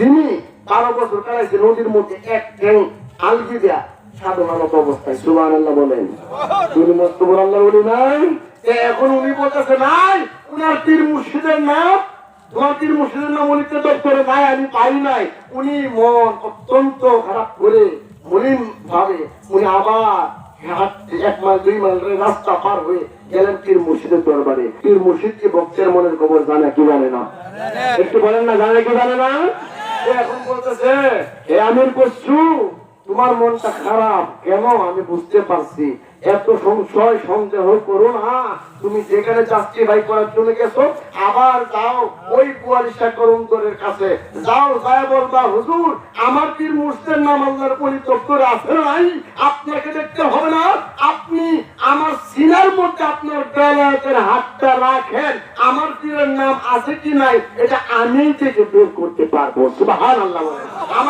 যিনি বারো বছর কাটাইছে, নদীর মধ্যে এক ট্যাং আলগি দেয়া সাধারণত অবস্থায় সুবাহ আল্লাহ বলেন। তিনি মস্তবর আল্লাহ বলি নাই এখন উনি বলতেছে, নাই, উনার পীর মুর্শিদের নাম উনি উনি ভাবে উনি আবার এক মাইল, দুই রাস্তা পার হয়ে দরবারে। পীর মুর্শিদ কি মনের খবর জানে, কি জানে না? একটু বলেন না, জানে কি জানে না? তুমি যেখানে করার জন্য গেছো। আবার যাও ওই কুয়ালিশা করুন্তরের কাছে। যাও বলবা, হুজুর, আমার পীর মুর্শিদের নাম আল্লাহর আছে নাই? আপনাকে দেখতে হবে না? বেলায়েতের হাতটা রাখেন আমার পীরের নাম আছে কি নাই, এটা আমি থেকে বের করতে পারব বলেন। আমার